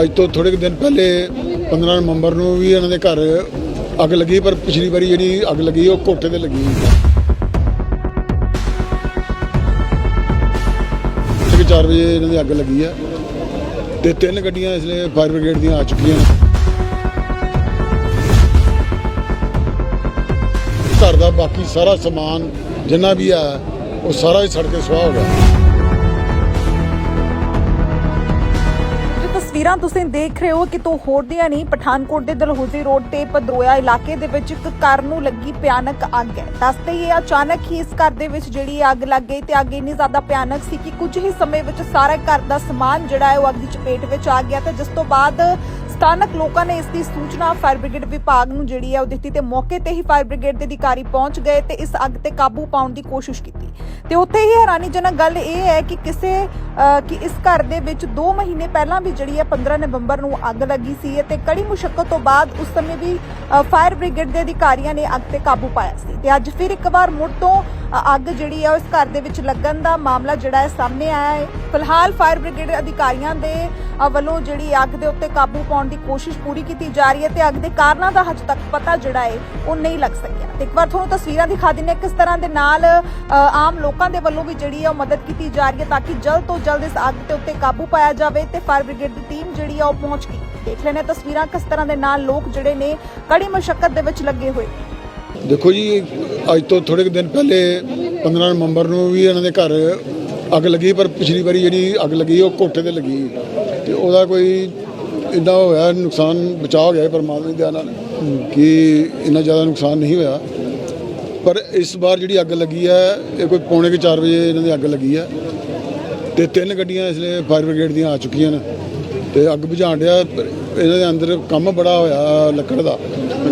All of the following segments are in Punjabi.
ਅੱਜ ਤੋਂ ਥੋੜੇ ਕੁ ਦਿਨ ਪਹਿਲੇ 15 ਨਵੰਬਰ ਨੂੰ ਵੀ ਇਹਨਾਂ ਦੇ ਘਰ ਅੱਗ ਲੱਗੀ, ਪਰ ਪਿਛਲੀ ਵਾਰੀ ਜਿਹੜੀ ਅੱਗ ਲੱਗੀ, ਉਹ ਕੋਠੇ ਤੇ ਲੱਗੀ ਕਿ 4 ਵਜੇ ਇਹਨਾਂ ਦੀ ਅੱਗ ਲੱਗੀ ਹੈ ਤੇ ਤਿੰਨ ਗੱਡੀਆਂ ਇਸ ਲਈ ਫਾਇਰ ਬ੍ਰਿਗੇਡ ਦੀਆਂ ਆ ਚੁੱਕੀਆਂ ਨੇ। ਘਰ ਦਾ ਬਾਕੀ ਸਾਰਾ ਸਮਾਨ ਜਿੰਨਾ ਵੀ ਆ, ਉਹ ਸਾਰਾ ਹੀ ਸੜ ਕੇ ਸੁਆਹ ਹੋ ਗਿਆ। ਤਸਵੀਰਾਂ ਤੁਸੀਂ ਦੇਖ ਰਹੇ ਹੋ ਕਿ ਹੋਰ ਦੀਆਂ ਨਹੀਂ, ਪਠਾਨਕੋਟ ਦੇ ਦਲਹੌਜ਼ੀ ਰੋਡ ਤੇ ਪਦਰੋਇਆ ਇਲਾਕੇ ਦੇ ਵਿੱਚ ਇੱਕ ਘਰ ਨੂੰ ਲੱਗੀ ਭਿਆਨਕ ਅੱਗ। ਹੈ ਦੱਸਦੇ ਹੀ ਇਹ ਅਚਾਨਕ ਹੀ ਇਸ ਘਰ ਦੇ ਵਿੱਚ ਜਿਹੜੀ ਅੱਗ ਲੱਗ ਗਈ ਤੇ ਅੱਗ ਇੰਨੀ ਜ਼ਿਆਦਾ ਭਿਆਨਕ ਸੀ ਕਿ ਕੁਝ ਹੀ ਸਮੇਂ ਵਿੱਚ ਸਾਰਾ ਘਰ ਦਾ ਸਮਾਨ ਜਿਹੜਾ ਹੈ ਉਹ ਅੱਗ ਦੀ ਚਪੇਟ ਵਿੱਚ ਆ ਗਿਆ ਤੇ ਜਿਸ ਤੋਂ ਬਾਅਦ ਸਥਾਨਕ ਲੋਕਾਂ ਨੇ ਇਸ ਦੀ ਸੂਚਨਾ ਫਾਇਰ ਬ੍ਰਿਗੇਡ ਵਿਭਾਗ ਨੂੰ ਜਿਹੜੀ ਹੈ ਉਹ ਦਿੱਤੀ ਤੇ ਮੌਕੇ ਤੇ ਹੀ ਫਾਇਰ ਬ੍ਰਿਗੇਡ ਦੇ ਅਧਿਕਾਰੀ ਪਹੁੰਚ ਗਏ ਤੇ ਇਸ ਅੱਗ ਤੇ ਕਾਬੂ ਪਾਉਣ ਦੀ ਕੋਸ਼ਿਸ਼ ਕੀਤੀ। ਤੇ ਉੱਥੇ ਹੀ ਹੈਰਾਨੀਜਨਕ ਗੱਲ ਇਹ ਹੈ ਕਿ ਕਿਸੇ ਕਿ ਇਸ ਘਰ ਦੇ ਵਿੱਚ 2 ਮਹੀਨੇ ਪਹਿਲਾਂ ਵੀ ਜਿਹੜੀ ਹੈ 15 ਨਵੰਬਰ ਨੂੰ ਅੱਗ ਲੱਗੀ ਸੀ ਤੇ ਕੜੀ ਮੁਸ਼ਕਲ ਤੋਂ ਬਾਅਦ ਉਸ ਸਮੇਂ ਵੀ ਫਾਇਰ ਬ੍ਰਿਗੇਡ ਦੇ ਅਧਿਕਾਰੀਆਂ ਨੇ ਅੱਗ ਤੇ ਕਾਬੂ ਪਾਇਆ ਸੀ। ਤੇ ਅੱਜ ਫਿਰ ਇੱਕ ਵਾਰ ਮੁੜ ਤੋਂ ਅੱਗ ਜਿਹੜੀ ਹੈ ਉਹ ਇਸ ਘਰ ਦੇ ਵਿੱਚ ਲੱਗਣ ਦਾ ਮਾਮਲਾ ਜਿਹੜਾ ਹੈ ਸਾਹਮਣੇ ਆਇਆ ਹੈ। ਫਿਲਹਾਲ ਫਾਇਰ ਬ੍ਰਿਗੇਡ ਅਧਿਕਾਰੀਆਂ ਦੇ ਵੱਲੋਂ ਜਿਹੜੀ ਅੱਗ ਦੇ ਉੱਤੇ ਕਾਬੂ ਪਾਉਣ ਦੀ ਕੋਸ਼ਿਸ਼ ਪੂਰੀ ਕੀਤੀ ਜਾ ਰਹੀ ਹੈ ਤੇ ਅੱਗ ਦੇ ਕਾਰਨਾਂ ਦਾ ਹਜੇ ਤੱਕ ਪਤਾ ਜਿਹੜਾ ਹੈ, ਉਹ ਨਹੀਂ ਲੱਗ ਸਕਿਆ। ਤੇ ਇੱਕ ਵਾਰ ਤੁਹਾਨੂੰ ਤਸਵੀਰਾਂ ਦਿਖਾ ਦਿੰਨੇ ਕਿਸ ਤਰ੍ਹਾਂ ਦੇ ਨਾਲ ਆਮ ਲੋਕਾਂ ਦੇ ਵੱਲੋਂ ਵੀ ਜਿਹੜੀ ਹੈ ਉਹ ਮਦਦ ਕੀਤੀ ਜਾ ਰਹੀ ਹੈ ਤਾਂ ਕਿ ਜਲਦ ਤੋਂ ਜਲਦ ਇਸ ਅੱਗ ਦੇ ਉੱਤੇ ਕਾਬੂ ਪਾਇਆ ਜਾਵੇ ਤੇ ਫਾਇਰ ਬ੍ਰਿਗੇਡ ਦੀ ਟੀਮ ਜਿਹੜੀ ਆ ਉਹ ਪਹੁੰਚ ਗਈ। ਦੇਖ ਲੈਣੇ ਤਸਵੀਰਾਂ ਕਿਸ ਤਰ੍ਹਾਂ ਦੇ ਨਾਲ ਲੋਕ ਜਿਹੜੇ ਨੇ, ਕੜੀ ਮੁਸ਼ਕਲ ਦੇ ਵਿੱਚ ਲੱਗੇ ਹੋਏ ਦੇਖੋ ਜੀ ਅੱਜ ਤੋਂ ਥੋੜੇ ਕੁ ਦਿਨ ਪਹਿਲੇ 15 ਨਵੰਬਰ ਨੂੰ ਵੀ ਇਹਨਾਂ ਦੇ ਘਰ ਅੱਗ ਲੱਗੀ, ਪਰ ਪਿਛਲੀ ਵਾਰੀ ਜਿਹੜੀ ਅੱਗ ਲੱਗੀ ਉਹ ਕੋਠੇ ਤੇ ਲੱਗੀ। ਤੇ ਉਹਦਾ ਕੋਈ ਇੰਨਾ ਹੋਇਆ, ਨੁਕਸਾਨ ਬਚਾ ਹੋ ਗਿਆ ਪਰਮਾਤਮਾ ਦੀ ਦਇਆ ਨਾਲ ਕਿ ਇੰਨਾ ਜ਼ਿਆਦਾ ਨੁਕਸਾਨ ਨਹੀਂ ਹੋਇਆ। ਪਰ ਇਸ ਵਾਰ ਜਿਹੜੀ ਅੱਗ ਲੱਗੀ ਹੈ, ਇਹ ਕੋਈ ਪੌਣੇ ਕੁ 4 ਵਜੇ ਇਹਨਾਂ ਦੀ ਅੱਗ ਲੱਗੀ ਹੈ। ਤੇ ਤਿੰਨ ਗੱਡੀਆਂ ਇਸ ਲਈ ਫਾਇਰ ਬ੍ਰਿਗੇਡ ਦੀਆਂ ਆ ਚੁੱਕੀਆਂ ਨੇ। ਤੇ ਅੱਗ ਬੁਝਾਉਣ ਡਿਆ ਇਹਨਾਂ ਦੇ ਅੰਦਰ ਕੰਮ ਬੜਾ ਹੋਇਆ ਲੱਕੜ ਦਾ।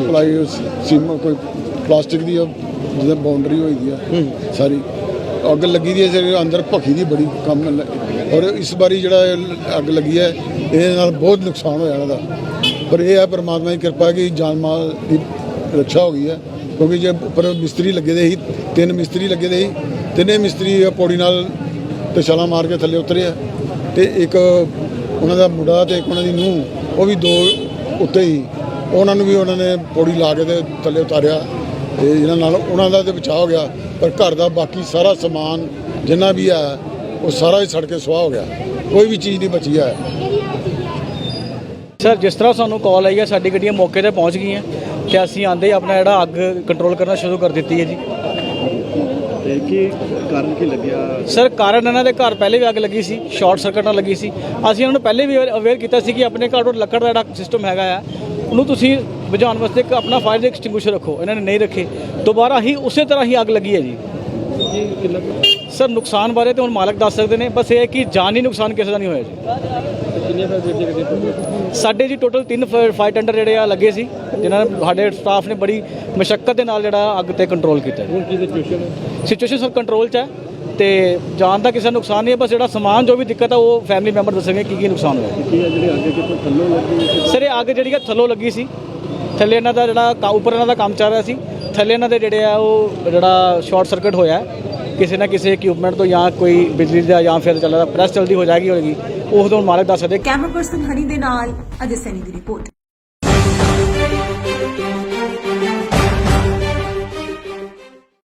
ਪਲਾਈ, ਸੀਮ, ਕੋਈ ਪਲਾਸਟਿਕ ਦੀ ਜਿਹਦਾ ਬਾਉਂਡਰੀ ਹੋਈ ਦੀ ਆ ਸਾਰੀ। ਅੱਗ ਲੱਗੀ ਦੀ ਹੈ ਜਿਹੜੇ ਅੰਦਰ ਭੱਖੀ ਦੀ ਬੜੀ ਕੰਮ ਔਰ ਇਸ ਵਾਰੀ ਜਿਹੜਾ ਅੱਗ ਲੱਗੀ ਹੈ ਇਹਦੇ ਨਾਲ ਬਹੁਤ ਨੁਕਸਾਨ ਹੋਇਆ ਇਹਨਾਂ ਦਾ ਪਰ ਇਹ ਹੈ ਪਰਮਾਤਮਾ ਦੀ ਕਿਰਪਾ ਕਿ ਜਾਨ ਮਾਲ ਦੀ ਰੱਖਿਆ ਹੋ ਗਈ ਹੈ ਕਿਉਂਕਿ ਜੇ ਉੱਪਰ ਮਿਸਤਰੀ ਲੱਗੇ ਦੇ ਸੀ ਤਿੰਨ ਮਿਸਤਰੀ ਲੱਗੇ ਦੇ ਸੀ ਤਿੰਨੇ ਮਿਸਤਰੀ ਪੌੜੀ ਨਾਲ ਤੇ ਛਾਲਾਂ ਮਾਰ ਕੇ ਥੱਲੇ ਉਤਰੇ ਆ। ਤੇ ਇੱਕ ਉਹਨਾਂ ਦਾ ਮੁੰਡਾ ਤੇ ਇੱਕ ਉਹਨਾਂ ਦੀ ਨੂੰਹ ਉਹ ਵੀ ਦੋ ਉੱਤੇ ਹੀ ਉਹਨਾਂ ਨੂੰ ਵੀ ਉਹਨਾਂ ਨੇ ਪੌੜੀ ਲਾ ਕੇ ਤੇ ਥੱਲੇ ਉਤਾਰਿਆ। ਤੇ ਇਹਨਾਂ ਨਾਲ ਉਹਨਾਂ ਦਾ ਤੇ ਬਚਾਅ ਹੋ ਗਿਆ, ਪਰ ਘਰ ਦਾ ਬਾਕੀ ਸਾਰਾ ਸਮਾਨ ਜਿੰਨਾ ਵੀ ਆ, ਉਹ ਸਾਰਾ ਹੀ ਸੜ ਕੇ ਸੁਆਹ ਹੋ ਗਿਆ। ਕੋਈ ਵੀ ਚੀਜ਼ ਨਹੀਂ ਬਚੀ ਹੈ ਸਰ, ਜਿਸ ਤਰ੍ਹਾਂ ਸਾਨੂੰ ਕਾਲ ਆਈ ਹੈ ਸਾਡੀ ਗੱਡੀਆਂ ਮੌਕੇ ਤੇ ਪਹੁੰਚ ਗਈਆਂ। ਤੇ ਅਸੀਂ ਆਂਦੇ ਹੀ ਆਪਣਾ ਜਿਹੜਾ ਅੱਗ ਕੰਟਰੋਲ ਕਰਨਾ ਸ਼ੁਰੂ ਕਰ ਦਿੱਤੀ ਹੈ ਜੀ। ਕੀ ਕਾਰਨ ਕੀ ਲੱਗਿਆ? ਸਰ ਕਾਰਨ ਇਹਨਾਂ ਦੇ ਘਰ ਪਹਿਲੇ ਵੀ ਅੱਗ ਲੱਗੀ ਸੀ ਸ਼ਾਰਟ ਸਰਕਟ ਨਾਲ ਲੱਗੀ ਸੀ। ਅਸੀਂ ਇਹਨਾਂ ਨੂੰ ਪਹਿਲੇ ਵੀ ਅਵੇਅਰ ਕੀਤਾ ਸੀ ਕਿ ਆਪਣੇ ਘਰ ਤੋਂ ਲੱਕੜ ਦਾ ਜਿਹੜਾ ਸਿਸਟਮ ਹੈਗਾ ਆ ਉਹਨੂੰ ਤੁਸੀਂ ਬੁਝਾਉਣ ਵਾਸਤੇ ਇੱਕ ਆਪਣਾ ਫਾਇਰ ਐਕਸਟਿੰਗੁਇਸ਼ਰ ਰੱਖੋ ਇਹਨਾਂ ਨੇ ਨਹੀਂ ਰੱਖੇ। ਦੁਬਾਰਾ ਹੀ ਉਸੇ ਤਰ੍ਹਾਂ ਹੀ ਅੱਗ ਲੱਗੀ ਹੈ ਜੀ। ਸਰ ਨੁਕਸਾਨ ਬਾਰੇ ਤੇ ਹੁਣ ਮਾਲਕ ਦੱਸ ਸਕਦੇ ਨੇ ਬਸ ਇਹ ਹੈ ਕਿ ਜਾਨੀ ਨੁਕਸਾਨ ਕਿਸੇ ਦਾ ਨਹੀਂ ਹੋਇਆ ਜੀ। ਫਾਇਰ ਬ੍ਰਿਗੇਡ ਸਾਡੇ ਜੀ ਟੋਟਲ ਤਿੰਨ ਫਾਈਟ ਟੈਂਡਰ ਜਿਹੜੇ ਆ ਲੱਗੇ ਸੀ ਜਿਨ੍ਹਾਂ ਨੇ ਸਾਡੇ ਸਟਾਫ ਨੇ ਬੜੀ ਮੁਸ਼ਕਲ ਦੇ ਨਾਲ ਜਿਹੜਾ ਅੱਗ ਤੇ ਕੰਟਰੋਲ ਕੀਤਾ। ਹੁਣ ਕੀ ਸਿਚੁਏਸ਼ਨ ਹੈ? ਸਿਚੁਏਸ਼ਨ ਸਰ ਕੰਟਰੋਲ 'ਚ ਹੈ ਤੇ ਜਾਨ ਦਾ ਕਿਸੇ ਨੁਕਸਾਨ ਨਹੀਂ ਹੈ ਬਸ ਜਿਹੜਾ ਸਮਾਨ ਜੋ ਵੀ ਦਿੱਕਤ ਆ ਉਹ ਫੈਮਿਲੀ ਮੈਂਬਰ ਦੱਸਣਗੇ ਕੀ ਕੀ ਨੁਕਸਾਨ ਹੋਇਆ ਸਰ ਇਹ ਅੱਗ ਜਿਹੜੀ ਆ ਥੱਲੋਂ ਲੱਗੀ ਸੀ। ਥੱਲੇ ਇਹਨਾਂ ਦਾ ਜਿਹੜਾ ਉੱਪਰ ਇਹਨਾਂ ਦਾ ਕੰਮ ਚੱਲ ਰਿਹਾ ਸੀ। ਥੱਲੇ ਇਹਨਾਂ ਦੇ ਜਿਹੜੇ ਆ ਉਹ ਜਿਹੜਾ ਸ਼ਾਰਟ ਸਰਕਟ ਹੋਇਆ। ਕਿਸੇ ਨਾ ਕਿਸੇ ਇਕਵਿਪਮੈਂਟ ਤੋਂ ਜਾਂ ਕੋਈ ਬਿਜਲੀ ਦਾ ਜਾਂ ਫਿਰ ਚੱਲਦਾ ਪ੍ਰੈਸ ਚਲਦੀ ਹੋ ਜਾਏਗੀ ਹੋਏਗੀ। ਉਹ ਤੋਂ ਮਾਲਕ ਦੱਸ ਸਕਦੇ। ਕੈਮਰਾ ਪਰਸਨ ਹਣੀ ਦੇ ਨਾਲ ਅਜੇ ਸੈਨੀ ਦੀ ਰਿਪੋਰਟ